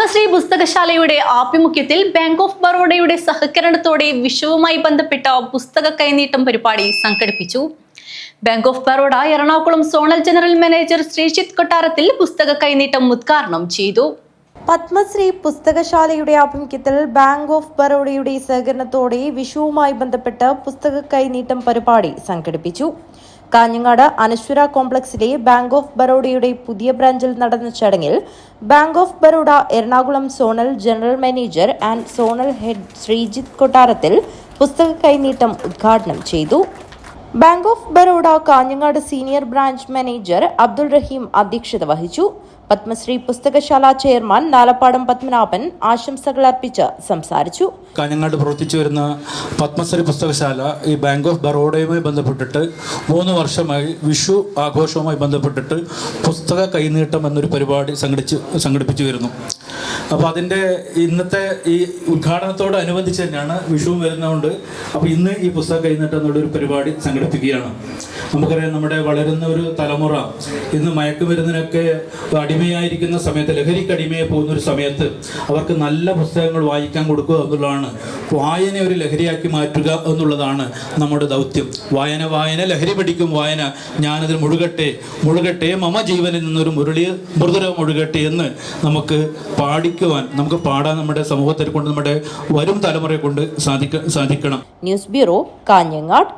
പത്മശ്രീ പുസ്തകശാലയുടെ ആഭിമുഖ്യത്തിൽ bank of ബറോഡയുടെ സഹകരണത്തോടെ വിഷുവുമായി ബന്ധപ്പെട്ട പുസ്തക കൈനീട്ടം പരിപാടി സംഘടിപ്പിച്ചു. Bank of Baroda Ernakulam zonal general manager Sreejith Kottarathil പുസ്തക കൈനീട്ടം ഉദ്ഘാടനം ചെയ്തു. പത്മശ്രീ പുസ്തകശാലയുടെ ആഭിമുഖ്യത്തിൽ ബാങ്ക് ഓഫ് ബറോഡയുടെ സഹകരണത്തോടെ വിഷുവുമായി ബന്ധപ്പെട്ട പുസ്തക കൈനീട്ടം പരിപാടി സംഘടിപ്പിച്ചു. കാഞ്ഞങ്ങാട് അനശ്വര കോംപ്ലക്സിലെ ബാങ്ക് ഓഫ് ബറോഡയുടെ പുതിയ ബ്രാഞ്ചിൽ നടന്ന ചടങ്ങിൽ bank of Baroda Ernakulam zonal general manager and zonal head Sreejith Kottarathil പുസ്തക കൈനീട്ടം ഉദ്ഘാടനം ചെയ്തു. Bank of Baroda Kanhangad senior branch manager Abdul Rahim അധ്യക്ഷത വഹിച്ചു പത്മശ്രീ പുസ്തകശാല ചെയർമാൻ നാലപ്പാടം പത്മനാഭൻ ആശംസകൾ അർപ്പിച്ച് സംസാരിച്ചു കാഞ്ഞങ്ങാട് പ്രവർത്തിച്ചു വരുന്ന പത്മശ്രീ പുസ്തകശാല ഈ ബാങ്ക് ഓഫ് ബറോഡയുമായി ബന്ധപ്പെട്ടിട്ട് മൂന്ന് വർഷമായി വിഷു ആഘോഷവുമായി ബന്ധപ്പെട്ടിട്ട് പുസ്തക കൈനീട്ടം എന്നൊരു പരിപാടി സംഘടിച്ച് സംഘടിപ്പിച്ചു വരുന്നു. അപ്പോൾ അതിന്റെ ഇന്നത്തെ ഈ ഉദ്ഘാടനത്തോടനുബന്ധിച്ച് തന്നെയാണ് വിഷുവും വരുന്നതുകൊണ്ട് അപ്പോൾ ഇന്ന് ഈ പുസ്തക കൈനീട്ടം എന്നുള്ളൊരു പരിപാടി സംഘടിപ്പിക്കുകയാണ്. നമുക്കറിയാം നമ്മുടെ വളരുന്ന ഒരു തലമുറ ഇന്ന് മയക്കുമരുന്നിനൊക്കെ അടിമയായിരിക്കുന്ന സമയത്ത് ലഹരിക്ക് അടിമയായി പോകുന്ന ഒരു സമയത്ത് അവർക്ക് നല്ല പുസ്തകങ്ങൾ വായിക്കാൻ കൊടുക്കുക എന്നുള്ളതാണ്. വായന ഒരു ലഹരിയാക്കി മാറ്റുക എന്നുള്ളതാണ് നമ്മുടെ ദൗത്യം. വായന വായന ലഹരി പഠിക്കും വായന. ഞാനതിൽ മുഴുകട്ടെ മുഴുകട്ടെ മമ ജീവനിൽ നിന്നൊരു മുരളി മൃദുര മുഴുകട്ടെ എന്ന് നമുക്ക് പാടിക്കുവാൻ നമുക്ക് പാടാൻ നമ്മുടെ സമൂഹത്തെ കൊണ്ട് നമ്മുടെ വരും തലമുറയെ കൊണ്ട് സാധിക്ക സാധിക്കണം. News bureau Kanhangad.